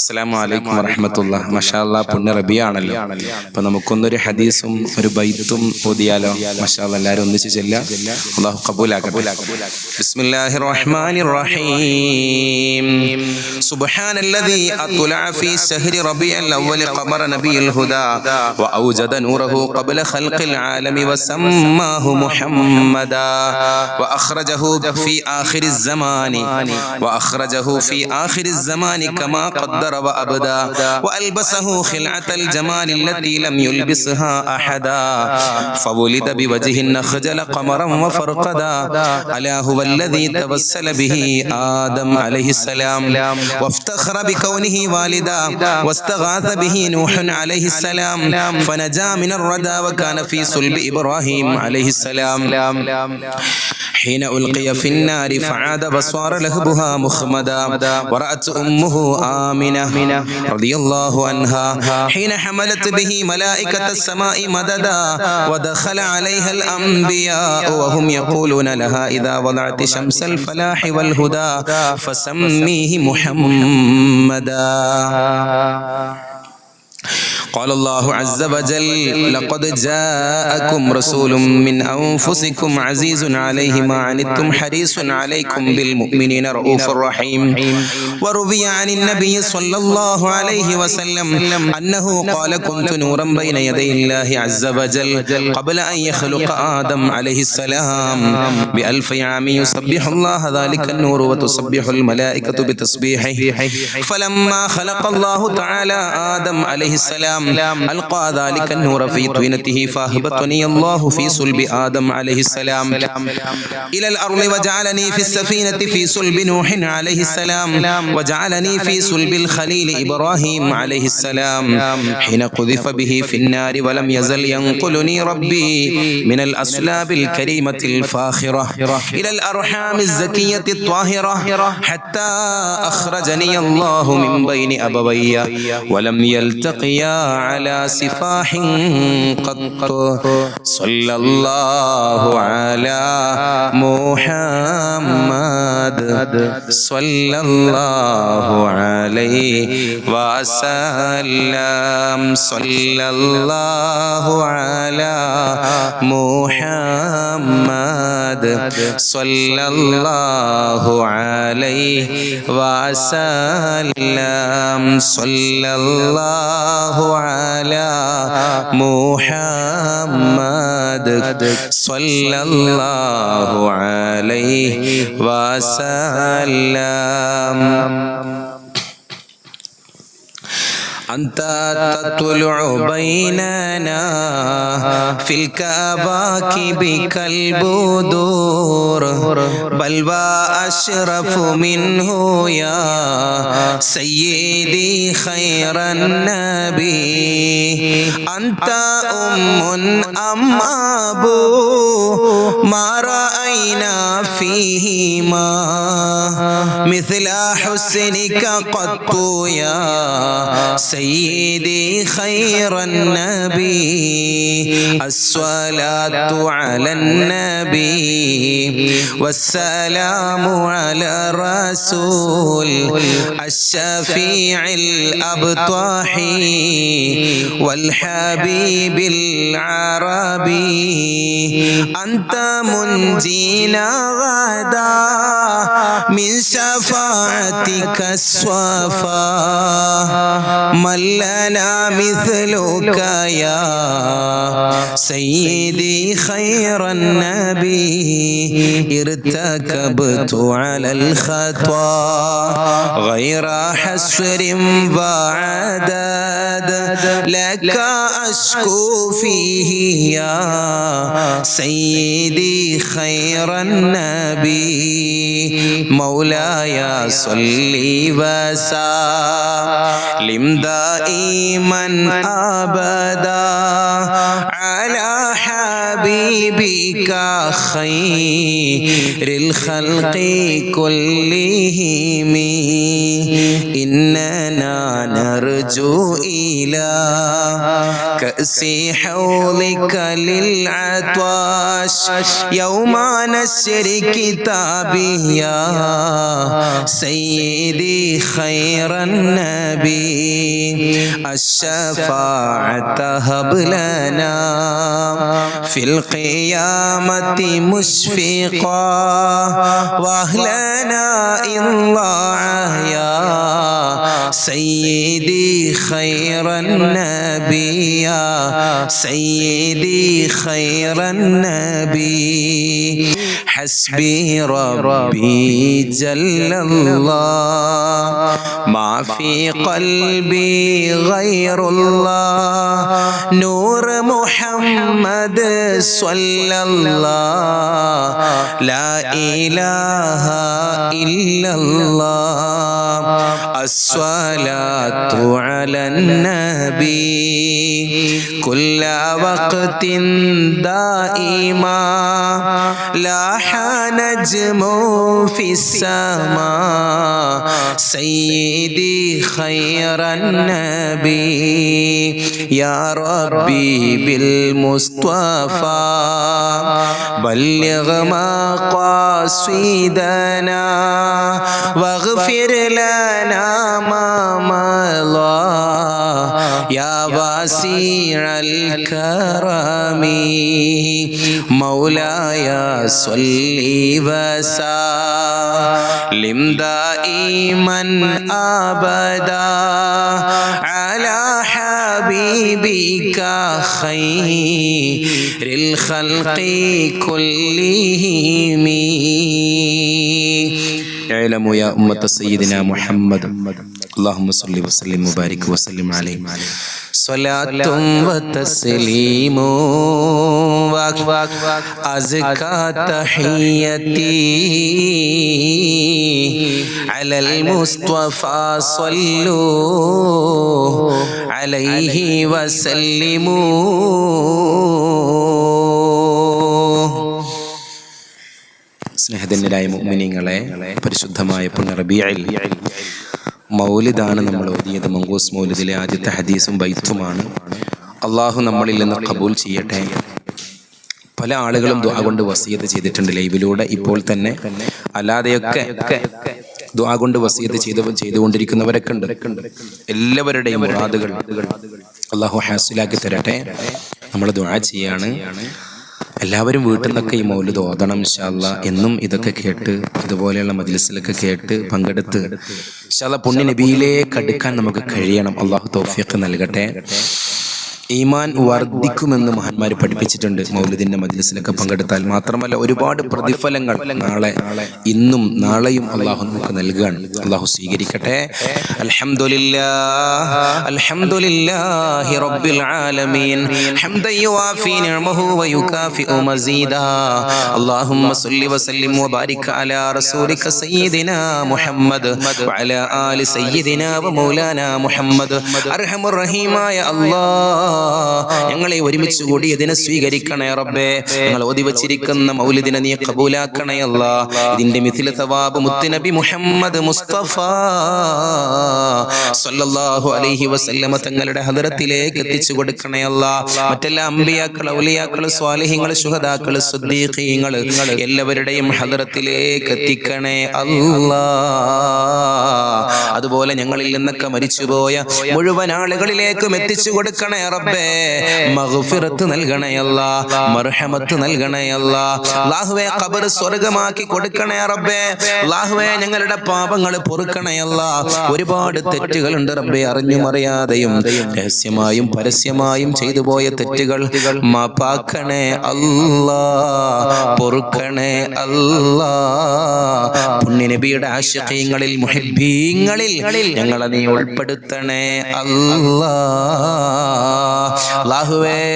അസ്സലാമു അലൈക്കും വറഹമത്തുള്ള മഷാല്ല പുണ്യ റബിയ ആണല്ലോ അപ്പൊ നമുക്കൊന്നൊരു ഹദീസും ഒരു ബൈത്തും ഓതിയാലോ മഷാല്ല എല്ലാവരും ഒന്നിച്ച് ചെല്ല അള്ളാഹു കബൂലാക്കട്ടെ ബിസ്മില്ലാഹിർ റഹ്മാനിർ റഹീം സുബ്ഹാനല്ലദീ അത്ലഅ ഫീ ശഹ്രി റബീഉൽ അവ്വൽ ഖമറ നബിയുൽ ഹുദാ وأوجد نوره قبل خلق العالم وسماه محمدا وأخرجه في آخر الزمان وأخرجه في آخر الزمان كما قدر وأبدا وألبسه خلعة الجمال التي لم يلبسها أحدا. فولد بوجه النخجل قمرا وفرقدا. ألا هو الذي توسل به آدم عليه السلام. وافتخر بكونه والدا واستغاث به نوح عليه السلام. فنجا من الردى وكان في صلب إبراهيم عليه السلام. حين ألقي في النار فعاد وصار لهبها مخمدا ورأت أمه آمنة رضي الله عنها حين حملت به ملائكة السماء مددا ودخل عليها الأنبياء وهم يقولون لها إذا وضعت شمس الفلاح والهدى فسميه محمدا قال الله عز وجل لقد جاءكم رسول من أنفسكم عزيز عليه ما عنتم حريص عليكم بالمؤمنين رؤوف رحيم. وروي عن النبي صلى الله عليه وسلم أنه قال كنت نورا بين يدي الله عز وجل قبل أن يخلق آدم عليه السلام. بألف عام يسبح الله ذلك النور وتسبح الملائكة بتسبيحه. فلما خلق الله تعالى آدم عليه السلام ألقى ذلك النور في طينته فأهبطني الله في صلب آدم عليه السلام. إلى الأرض وجعلني في السفينة في صلب نوح عليه السلام. وجعلني في صلب الخليل إبراهيم عليه السلام. حين قذف به في النار ولم يزل ينقلني ربي من الأسلاب الكريمة الفاخرة. إلى الأرحام الزكية الطاهرة حتى أخرجني الله من بين أبوي ولم يلتقيا على سفاح قط صلى الله على محمد صلى الله عليه وسلم صلى الله على محمد صلى الله عليه وسلم صلى الله على محمد صلى الله عليه وسلم أنت تطلع بيننا في الكواكب كالبدور بل وأشرف منه يا سيدي خير النبي. أنت أم أم أبو ما رأينا فيهما. مثل حسنك قط يا سيدي خير النبي. الصلاة على النبي. والسلام على الرسول. الشفيع الأبطاحي والحبيب العربي أنت منجينا غدا. من شفاعتك الصفا. لنا مثلك يا سيدي خير النبي. ارتكبت على الخطا غير حسر وعدد لك أشكو فيه يا سيدي خير النبي. مولاي صلي وسلم دائما أبدا على حبيبك خير الخلق كلهم إن لنا نرجو إلى كأس حوضك للعطاش يوم نشر كتابي يا سيدي خير النبي الشفاعة هب لنا في القيامة مشفقا وأهلنا إن ضاع يا سيدي خير النبي يا سيدي خير النبي. حسبي ربي جل الله. ما في قلبي غير الله. نور محمد صلى الله. لا إله إلا الله. الصلاة على النبي. كل وقت دائما لاح نجم في السماء. سيدي خير النبي يا ربي بالمصطفى. بلغ مقاصدنا واغفر لنا ما مضى. يا واسع الكرم مولاي صل وسلم دائما ابدا على حبيبك خير الخلق كلهم اعلموا يا أمة سيدنا محمد اللهم صل وسلم وبارك وسلم عليه صلاة وتسليم أزكى تحيتي على المصطفى صلوا عليه وسلموا സ്നേഹധന്യരായ മുഅ്മിനീങ്ങളെ പരിശുദ്ധമായ പുണ്യറബിയയിൽ മൗലിദാണ് നമ്മൾ ഓതിയത്. മങ്കൂസ് മൗലിദിലെ ആദ്യത്തെ ഹദീസും ബൈത്തുമാണ്. അള്ളാഹു നമ്മളിൽ നിന്ന് കബൂൽ ചെയ്യട്ടെ. പല ആളുകളും ദുആ കൊണ്ട് വസീയത്ത് ചെയ്തിട്ടുണ്ട് ലൈവിലൂടെ. ഇപ്പോൾ തന്നെ അല്ലാതെയൊക്കെ ദ്വാ കൊണ്ട് വസീയത്ത് ചെയ്ത് ചെയ്തുകൊണ്ടിരിക്കുന്നവരൊക്കെ ഉണ്ട്. എല്ലാവരുടെയും അള്ളാഹു ഹാസിലാക്കി തരട്ടെ. നമ്മൾ ദ്വാ ചെയ്യാണ്. എല്ലാവരും വീട്ടിൽ നിന്നൊക്കെ ഈ മൗലിദ് ഓതണം ഇൻഷാല്ല എന്നും ഇതൊക്കെ കേട്ട് ഇതുപോലെയുള്ള മജിലിസിലൊക്കെ കേട്ട് പങ്കെടുത്ത് ഇൻഷാല്ല പുണ്യ നബിയിലേക്ക് അടുക്കാൻ നമുക്ക് കഴിയണം. അള്ളാഹു തൗഫീഖ് നൽകട്ടെ. ഈമാൻ വർദ്ധിക്കുമെന്ന് മഹാന്മാർ പഠിപ്പിച്ചിട്ടുണ്ട് മൗലിദിന്റെ മജ്ലിസിലൊക്കെ പങ്കെടുത്താൽ മാത്രമല്ല ഒരുപാട് പ്രതിഫലങ്ങൾ നാളെ ഇന്നും നാളെയും അള്ളാഹു നമുക്ക് നൽകുകയാണ് അള്ളാഹു സ്വീകരിക്കട്ടെ അൽഹംദുലില്ലാഹ് അൽഹംദുലില്ലാഹി റബ്ബിൽ ആലമീൻ ഹംദൻ യുവാഫി നിഅമഹു വയുകാഫിഉ മസീദാ اللهم صل وسلم وبارك على رسولك سيدنا محمد وعلى آل سيدنا ومولانا محمد أرحم الرحيم يا الله ഞങ്ങളെ ഒരുമിച്ച് കൂടി ഇതിനെ സ്വീകരിക്കണേ റബ്ബേ. ഞങ്ങൾ ഓതി വച്ചിരിക്കുന്ന മൗലിദിനെ നീ കബൂലാക്കണേ അല്ല. ഇതിന്റെ മിഥില തവാബ് മുത്തുനബി മുഹമ്മദ് മുസ്തഫ. സല്ലല്ലാഹു അലൈഹി വസല്ലമ തങ്ങളുടെ ഹദരത്തിലേക്ക് എത്തിച്ചു കൊടുക്കണേ അല്ല. മറ്റെല്ലാ അമ്പിയാക്കൾ ഔലിയാക്കൾ സ്വാലിഹിങ്ങൾ ശുഹദാക്കൾ സുദ്ദീഖീങ്ങൾ എല്ലാവരുടെയും ഹദരത്തിലേക്ക് എത്തിക്കണേ അല്ലാ. അതുപോലെ ഞങ്ങളിൽ നിന്നൊക്കെ മരിച്ചുപോയ മുഴുവൻ ആളുകളിലേക്കും എത്തിച്ചു കൊടുക്കണേ റബ്ബേ. മഗ്ഫിറത്ത് നൽകണേ അല്ലാ മർഹമത്ത് നൽകണേ അല്ലാ അല്ലാഹുവേ ഖബർ സ്വർഗമാക്കി കൊടുക്കണേ റബ്ബേ. അല്ലാഹുവേ ഞങ്ങളുടെ പാപങ്ങൾ പൊറുക്കണേ അല്ലാ ഒരുപാട് തെറ്റുകളുണ്ട് റബ്ബേ അറിഞ്ഞും അറിയാതെയും രഹസ്യമായും പരസ്യമായും ചെയ്തു പോയ തെറ്റുകൾ മാപ്പാക്കണേ അല്ലാ പൊറുക്കണേ അല്ലാ. പുണ്യനബിയുടെ ആശയങ്ങളിൽ മുഹിബീങ്ങളിൽ ഞങ്ങളെ നീ ഉൾപ്പെടുത്തണേ അല്ലാ.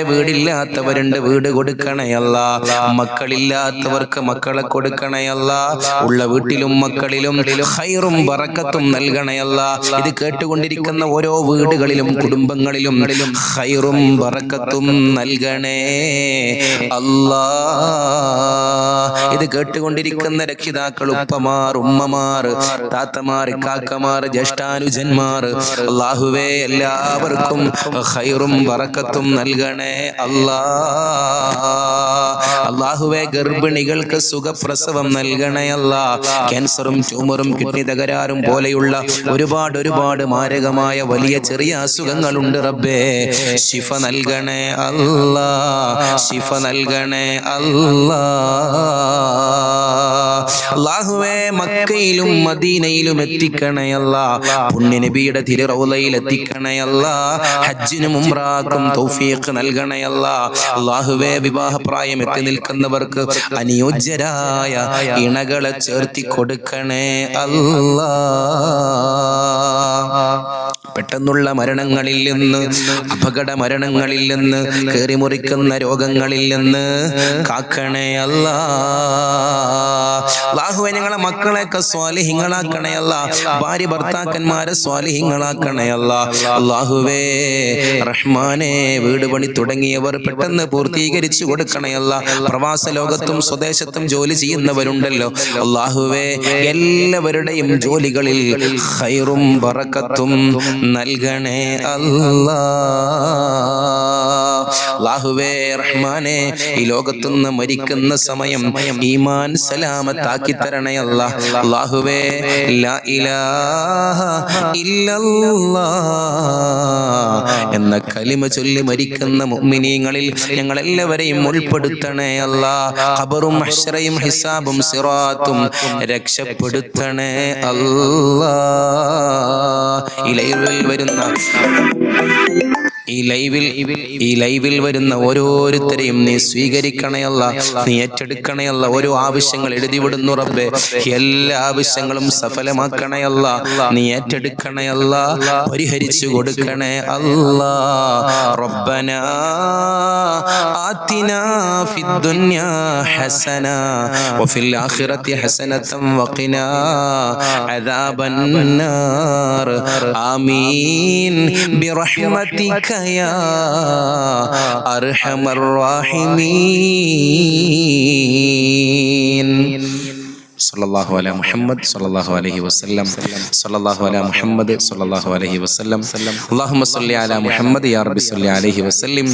വീടില്ലാത്തവരുണ്ട് വീട് കൊടുക്കണയല്ല. മക്കളില്ലാത്തവർക്ക് മക്കളെ കൊടുക്കണയല്ല. ഉള്ള വീട്ടിലും മക്കളിലും ഹൈറും ബറക്കത്തും നൽകണയല്ല. ഇത് കേട്ടുകൊണ്ടിരിക്കുന്ന ഓരോ വീടുകളിലും കുടുംബങ്ങളിലും ഹൈറും ബറക്കത്തും നൽകണേ. അല്ലാ. ഇത് കേട്ടുകൊണ്ടിരിക്കുന്ന രക്ഷിതാക്കൾ ഉപ്പമാർ ഉമ്മമാർ താത്തമാർ കാക്കമാർ ജ്യേഷ്ഠാനുജന്മാർ. അള്ളാഹുവേ എല്ലാവർക്കും ഹൈറും ബറക്കത്തും നൽകണേ. അള്ളാഹുവെ ഗർഭിണികൾക്ക് സുഖപ്രസവം നൽകണേ അല്ലാ. ക്യാൻസറും ട്യൂമറും കിഡ്നി തകരാറും പോലെയുള്ള ഒരുപാട് ഒരുപാട് മാരകമായ വലിയ ചെറിയ അസുഖങ്ങളുണ്ട് റബ്ബേ. ശിഫ നൽകണേ അല്ലാ. ശിഫ നൽകണേ അല്ലാ. അള്ളാഹുവേ മക്കയിലും മദീനയിലും എത്തിക്കണയല്ല പുണ്യ നബിയുടെ തിരുറൗലയിൽ എത്തിക്കണയല്ല ഹജ്ജിനും ഉംറാക്കും തൗഫീഖ് നൽകണയല്ല അള്ളാഹുവേ വിവാഹപ്രായം എത്തി നിൽക്കുന്നവർക്ക് അനുയോജ്യരായ ഇണകളെ ചേർത്തി കൊടുക്കണേ അല്ലാ. പെട്ടെന്നുള്ള മരണങ്ങളിൽ നിന്ന് അപകട മരണങ്ങളിൽ നിന്ന് കയറിമുറിക്കുന്ന രോഗങ്ങളിൽ നിന്ന്. കാക്കണേ അല്ലാ. ഞങ്ങളെ മക്കളെയൊക്കെ സ്വാലിഹിങ്ങളാക്കണേ അല്ല. ഭാര്യ ഭർത്താക്കന്മാരെ സ്വാലിഹിങ്ങളാക്കണേ അല്ല. റഹ്മാനെ വീട് പണി തുടങ്ങിയവർ പെട്ടെന്ന് പൂർത്തീകരിച്ചു കൊടുക്കണേ അല്ല. പ്രവാസ ലോകത്തും സ്വദേശത്തും ജോലി ചെയ്യുന്നവരുണ്ടല്ലോ. അള്ളാഹുവേ എല്ലാവരുടെയും ജോലികളിൽ ഹൈറും നൽകണേ അല്ലാ. അല്ലാഹുവേ റഹ്മാനെ ഈ ലോകത്തുനിന്ന് മരിക്കുന്ന സമയം ഈമാൻ സലാമത്താക്കി തരണേ അല്ല. ഇല്ലല്ലാഹ് എന്ന കലിമ ചൊല്ലി മരിക്കുന്ന മുഅ്മിനീങ്ങളിൽ ഞങ്ങൾ എല്ലാവരെയും ഉൾപ്പെടുത്തണേ അല്ല. ഖബറും മഹ്ശറയും ഹിസാബും സിറാത്തും രക്ഷപ്പെടുത്തണേ അല്ലാ. ഇലൈഹി ലൈവിൽ വരുന്ന ഈ ലൈവിൽ ഈ ലൈവിൽ വരുന്ന ഓരോരുത്തരെയും നീ സ്വീകരിക്കണയല്ല നീ ഏറ്റെടുക്കണയല്ല ഓരോ ആവശ്യങ്ങൾ എഴുതി വിടുന്നു റബ്ബേ എല്ലാ ആവശ്യങ്ങളും സഫലമാക്കണയല്ല നീ ഏറ്റെടുക്കണയല്ല പരിഹരിച്ചു കൊടുക്കണേ അല്ലാ റബ്ബന ആതിനാ ഫിദ്ദുനിയാ ഹസന വഫിൽ ആഖിറതി ഹസനതൻ വഖിനാ അദാബൻ നാർ ആമീൻ برحمتك يا أرحم الراحمين صلى الله على محمد صلى الله عليه وسلم صلى الله على محمد صلى الله عليه وسلم اللهم صل على محمد يا رب صل عليه وسلم